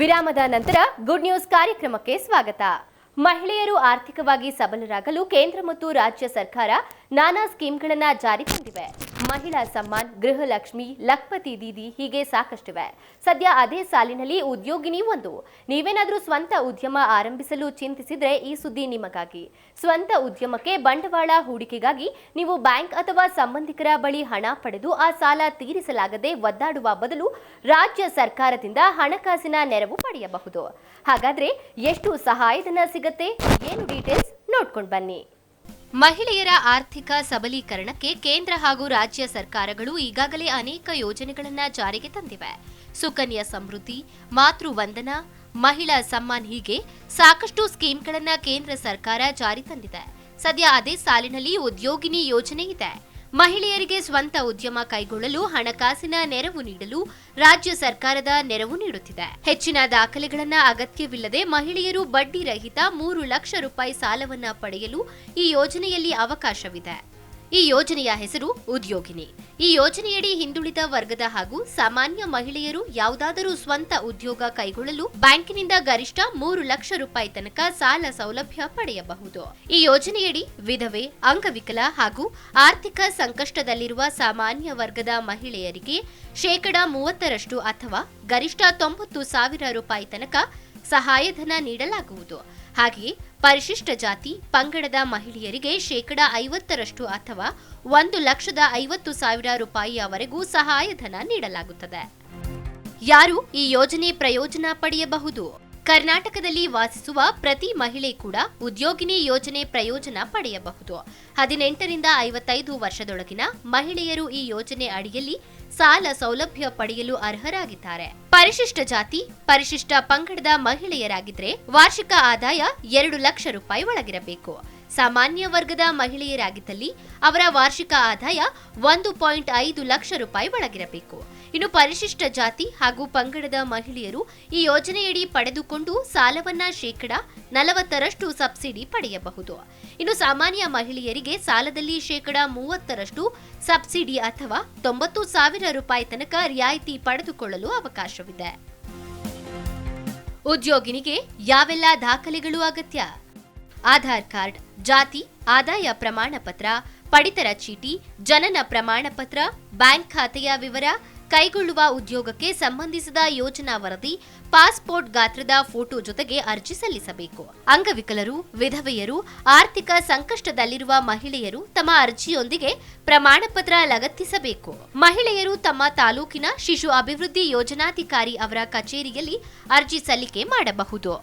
ವಿರಾಮದ ನಂತರ good news ಕಾರ್ಯಕ್ರಮಕ್ಕೆ ಸ್ವಾಗತ. ಮಹಿಳೆಯರು ಆರ್ಥಿಕವಾಗಿ ಸಬಲರಾಗಲು ಕೇಂದ್ರ ಮತ್ತು ರಾಜ್ಯ ಸರ್ಕಾರ ನಾನಾ ಸ್ಕೀಮ್ಗಳನ್ನು ಜಾರಿ ತಂದಿವೆ. ಮಹಿಳಾ ಸಮ್ಮಾನ್, ಗೃಹಲಕ್ಷ್ಮಿ, ಲಕ್ಪತಿ ದೀದಿ ಹೀಗೆ ಸಾಕಷ್ಟಿವೆ. ಸದ್ಯ ಅದೇ ಸಾಲಿನಲ್ಲಿ ಉದ್ಯೋಗಿನಿ ಒಂದು. ನೀವೇನಾದರೂ ಸ್ವಂತ ಉದ್ಯಮ ಆರಂಭಿಸಲು ಚಿಂತಿಸಿದ್ರೆ ಈ ಸುದ್ದಿ ನಿಮಗಾಗಿ. ಸ್ವಂತ ಉದ್ಯಮಕ್ಕೆ ಬಂಡವಾಳ ಹೂಡಿಕೆಗಾಗಿ ನೀವು ಬ್ಯಾಂಕ್ ಅಥವಾ ಸಂಬಂಧಿಕರ ಬಳಿ ಹಣ ಪಡೆದು ಆ ಸಾಲ ತೀರಿಸಲಾಗದೆ ಒದ್ದಾಡುವ ಬದಲು ರಾಜ್ಯ ಸರ್ಕಾರದಿಂದ ಹಣಕಾಸಿನ ನೆರವು ಪಡೆಯಬಹುದು. ಹಾಗಾದ್ರೆ ಎಷ್ಟು ಸಹಾಯಧನ ಸಿಗತ್ತೆ? ಏನು ಡೀಟೇಲ್ಸ್ ನೋಡ್ಕೊಂಡು ಬನ್ನಿ. ಮಹಿಳೆಯರ ಆರ್ಥಿಕ ಸಬಲೀಕರಣಕ್ಕೆ ಕೇಂದ್ರ ಹಾಗೂ ರಾಜ್ಯ ಸರ್ಕಾರಗಳು ಈಗಾಗಲೇ ಅನೇಕ ಯೋಜನೆಗಳನ್ನು ಜಾರಿಗೆ ತಂದಿವೆ. ಸುಕನ್ಯಾ ಸಮೃದ್ಧಿ, ಮಾತೃ ವಂದನಾ, ಮಹಿಳಾ ಸಮ್ಮಾನ್ ಹೀಗೆ ಸಾಕಷ್ಟು ಸ್ಕೀಮ್ಗಳನ್ನು ಕೇಂದ್ರ ಸರ್ಕಾರ ಜಾರಿ ತಂದಿದೆ. ಸದ್ಯ ಅದೇ ಸಾಲಿನಲ್ಲಿ ಉದ್ಯೋಗಿನಿ ಯೋಜನೆ ಇದೆ. ಮಹಿಳೆಯರಿಗೆ ಸ್ವಂತ ಉದ್ಯಮ ಕೈಗೊಳ್ಳಲು ಹಣಕಾಸಿನ ನೆರವು ನೀಡಲು ರಾಜ್ಯ ಸರ್ಕಾರದ ನೆರವು ನೀಡುತ್ತಿದೆ. ಹೆಚ್ಚಿನ ದಾಖಲೆಗಳನ್ನು ಅಗತ್ಯವಿಲ್ಲದೆ ಮಹಿಳೆಯರು ಬಡ್ಡಿ ರಹಿತ ಮೂರು ಲಕ್ಷ ರೂಪಾಯಿ ಸಾಲವನ್ನ ಪಡೆಯಲು ಈ ಯೋಜನೆಯಲ್ಲಿ ಅವಕಾಶವಿದೆ. ಈ ಯೋಜನೆಯ ಹೆಸರು ಉದ್ಯೋಗಿನಿ. ಈ ಯೋಜನೆಯಡಿ ಹಿಂದುಳಿದ ವರ್ಗದ ಹಾಗೂ ಸಾಮಾನ್ಯ ಮಹಿಳೆಯರು ಯಾವುದಾದರೂ ಸ್ವಂತ ಉದ್ಯೋಗ ಕೈಗೊಳ್ಳಲು ಬ್ಯಾಂಕಿನಿಂದ ಗರಿಷ್ಠ ಮೂರು ಲಕ್ಷ ರೂಪಾಯಿ ತನಕ ಸಾಲ ಸೌಲಭ್ಯ ಪಡೆಯಬಹುದು. ಈ ಯೋಜನೆಯಡಿ ವಿಧವೆ, ಅಂಗವಿಕಲ ಹಾಗೂ ಆರ್ಥಿಕ ಸಂಕಷ್ಟದಲ್ಲಿರುವ ಸಾಮಾನ್ಯ ವರ್ಗದ ಮಹಿಳೆಯರಿಗೆ ಶೇಕಡಾ ಮೂವತ್ತರಷ್ಟು ಅಥವಾ ಗರಿಷ್ಠ ತೊಂಬತ್ತು ಸಾವಿರ ರೂಪಾಯಿ ತನಕ ಸಹಾಯಧನ ನೀಡಲಾಗುವುದು. ಹಾಗೆಯೇ ಪರಿಶಿಷ್ಟ ಜಾತಿ ಪಂಗಡದ ಮಹಿಳೆಯರಿಗೆ ಶೇಕಡಾ ಐವತ್ತರಷ್ಟು ಅಥವಾ ಒಂದು ಲಕ್ಷದ ಐವತ್ತು ಸಾವಿರ ರೂಪಾಯಿಯವರೆಗೂ ಸಹಾಯಧನ ನೀಡಲಾಗುತ್ತದೆ. ಯಾರು ಈ ಯೋಜನೆ ಪ್ರಯೋಜನ ಪಡೆಯಬಹುದು? ಕರ್ನಾಟಕದಲ್ಲಿ ವಾಸಿಸುವ ಪ್ರತಿ ಮಹಿಳೆ ಕೂಡ ಉದ್ಯೋಗಿನಿ ಯೋಜನೆ ಪ್ರಯೋಜನ ಪಡೆಯಬಹುದು. ಹದಿನೆಂಟರಿಂದ ಐವತ್ತೈದು ವರ್ಷದೊಳಗಿನ ಮಹಿಳೆಯರು ಈ ಯೋಜನೆ ಅಡಿಯಲ್ಲಿ ಸಾಲ ಸೌಲಭ್ಯ ಪಡೆಯಲು ಅರ್ಹರಾಗಿದ್ದಾರೆ. ಪರಿಶಿಷ್ಟ ಜಾತಿ, ಪರಿಶಿಷ್ಟ ಪಂಗಡದ ಮಹಿಳೆಯರಾಗಿದ್ರೆ ವಾರ್ಷಿಕ ಆದಾಯ ಎರಡು ಲಕ್ಷ ರೂಪಾಯಿ ಒಳಗಿರಬೇಕು. ಸಾಮಾನ್ಯ ವರ್ಗದ ಮಹಿಳೆಯರಾಗಿದ್ದಲ್ಲಿ ಅವರ ವಾರ್ಷಿಕ ಆದಾಯ ಒಂದು ಪಾಯಿಂಟ್ ಐದು ಲಕ್ಷ ರೂಪಾಯಿ ಒಳಗಿರಬೇಕು. ಇನ್ನು ಪರಿಶಿಷ್ಟ ಜಾತಿ ಹಾಗೂ ಪಂಗಡದ ಮಹಿಳೆಯರು ಈ ಯೋಜನೆಯಡಿ ಪಡೆದುಕೊಂಡು ಸಾಲವನ್ನ ಶೇಕಡ ನಲವತ್ತರಷ್ಟು ಸಬ್ಸಿಡಿ ಪಡೆಯಬಹುದು. ಇನ್ನು ಸಾಮಾನ್ಯ ಮಹಿಳೆಯರಿಗೆ ಸಾಲದಲ್ಲಿ ಶೇಕಡ ಮೂವತ್ತರಷ್ಟು ಸಬ್ಸಿಡಿ ಅಥವಾ ತೊಂಬತ್ತು ಸಾವಿರ ರೂಪಾಯಿ ತನಕ ರಿಯಾಯಿತಿ ಪಡೆದುಕೊಳ್ಳಲು ಅವಕಾಶವಿದೆ. ಉದ್ಯೋಗಿನಿಗೆ ಯಾವೆಲ್ಲ ದಾಖಲೆಗಳು ಅಗತ್ಯ? ಆಧಾರ್ ಕಾರ್ಡ್, ಜಾತಿ, ಆದಾಯ ಪ್ರಮಾಣ ಪತ್ರ ಪಡಿತರ ಚೀಟಿ, ಜನನ ಪ್ರಮಾಣ ಪತ್ರ ಬ್ಯಾಂಕ್ ಖಾತೆಯ ವಿವರ ಕೈಗೊಳ್ಳುವ ಉದ್ಯೋಗಕ್ಕೆ ಸಂಬಂಧಿಸಿದ ಯೋಜನಾ ವರದಿ, ಪಾಸ್ಪೋರ್ಟ್ ಗಾತ್ರದ ಫೋಟೋ ಜೊತೆಗೆ ಅರ್ಜಿ ಸಲ್ಲಿಸಬೇಕು. ಅಂಗವಿಕಲರು, ವಿಧವೆಯರು, ಆರ್ಥಿಕ ಸಂಕಷ್ಟದಲ್ಲಿರುವ ಮಹಿಳೆಯರು ತಮ್ಮ ಅರ್ಜಿಯೊಂದಿಗೆ ಪ್ರಮಾಣ ಪತ್ರ ಲಗತ್ತಿಸಬೇಕು. ಮಹಿಳೆಯರು ತಮ್ಮ ತಾಲೂಕಿನ ಶಿಶು ಅಭಿವೃದ್ಧಿ ಯೋಜನಾಧಿಕಾರಿ ಅವರ ಕಚೇರಿಯಲ್ಲಿ ಅರ್ಜಿ ಸಲ್ಲಿಕೆ ಮಾಡಬಹುದು.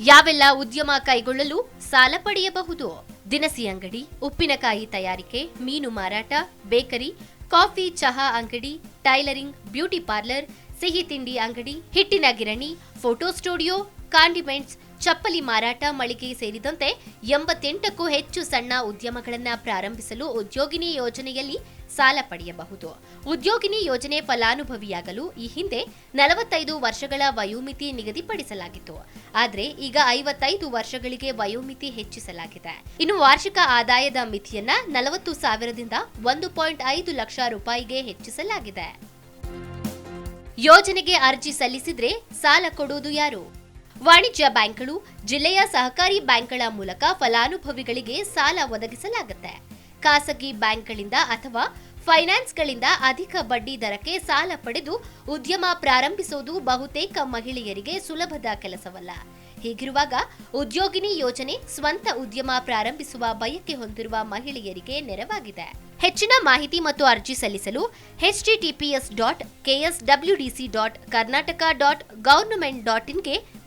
ಯಾವೆಲ್ಲ ಉದ್ಯಮ ಕೈಗೊಳ್ಳಲು ಸಾಲ ಪಡೆಯಬಹುದು? ದಿನಸಿ ಅಂಗಡಿ, ಉಪ್ಪಿನಕಾಯಿ ತಯಾರಿಕೆ, ಮೀನು ಮಾರಾಟ, ಬೇಕರಿ ಕಾಫಿ ಚಹಾ ಅಂಗಡಿ ಟೈಲರಿಂಗ್ ಬ್ಯೂಟಿ ಪಾರ್ಲರ್ ಸಿಹಿ ತಿಂಡಿ ಅಂಗಡಿ ಹಿಟ್ಟಿನ ಗಿರಣಿ ಫೋಟೋ ಸ್ಟುಡಿಯೋ ಕಾಂಡಿಮೆಂಟ್ಸ್ ಚಪ್ಪಲಿ ಮಾರಾಟ ಮಳಿಗೆ ಸೇರಿದಂತೆ ಎಂಬತ್ತೆಂಟಕ್ಕೂ ಹೆಚ್ಚು ಸಣ್ಣ ಉದ್ಯಮಗಳನ್ನು ಪ್ರಾರಂಭಿಸಲು ಉದ್ಯೋಗಿನಿ ಯೋಜನೆಯಲ್ಲಿ ಸಾಲ ಪಡೆಯಬಹುದು. ಉದ್ಯೋಗಿನಿ ಯೋಜನೆ ಫಲಾನುಭವಿಯಾಗಲು ಈ ಹಿಂದೆ ನಲವತ್ತೈದು ವರ್ಷಗಳ ವಯೋಮಿತಿ ನಿಗದಿಪಡಿಸಲಾಗಿತ್ತು. ಆದರೆ ಈಗ ಐವತ್ತೈದು ವರ್ಷಗಳಿಗೆ ವಯೋಮಿತಿ ಹೆಚ್ಚಿಸಲಾಗಿದೆ. ಇನ್ನು ವಾರ್ಷಿಕ ಆದಾಯದ ಮಿತಿಯನ್ನ ನಲವತ್ತು ಸಾವಿರದಿಂದ ಒಂದು ಪಾಯಿಂಟ್ ಐದು ಲಕ್ಷ ರೂಪಾಯಿಗೆ ಹೆಚ್ಚಿಸಲಾಗಿದೆ. ಯೋಜನೆಗೆ ಅರ್ಜಿ ಸಲ್ಲಿಸಿದ್ರೆ ಸಾಲ ಕೊಡುವುದು ಯಾರು? ವಾಣಿಜ್ಯ ಬ್ಯಾಂಕ್ಗಳು ಜಿಲ್ಲೆಯ ಸಹಕಾರಿ ಬ್ಯಾಂಕ್ಗಳ ಮೂಲಕ ಫಲಾನುಭವಿಗಳಿಗೆ ಸಾಲ ಒದಗಿಸಲಾಗುತ್ತೆ. ಖಾಸಗಿ ಬ್ಯಾಂಕ್ಗಳಿಂದ ಅಥವಾ ಫೈನಾನ್ಸ್ಗಳಿಂದ ಅಧಿಕ ಬಡ್ಡಿ ದರಕ್ಕೆ ಸಾಲ ಪಡೆದು ಉದ್ಯಮ ಪ್ರಾರಂಭಿಸುವುದು ಬಹುತೇಕ ಮಹಿಳೆಯರಿಗೆ ಸುಲಭದ ಕೆಲಸವಲ್ಲ. ಹೀಗಿರುವಾಗ ಉದ್ಯೋಗಿನಿ ಯೋಜನೆ ಸ್ವಂತ ಉದ್ಯಮ ಪ್ರಾರಂಭಿಸುವ ಬಯಕೆ ಹೊಂದಿರುವ ಮಹಿಳೆಯರಿಗೆ ನೆರವಾಗಿದೆ. ಹೆಚ್ಚಿನ ಮಾಹಿತಿ ಮತ್ತು ಅರ್ಜಿ ಸಲ್ಲಿಸಲು HTTPS dot KSWDC dot Karnataka dot government dot ಇನ್ಗೆ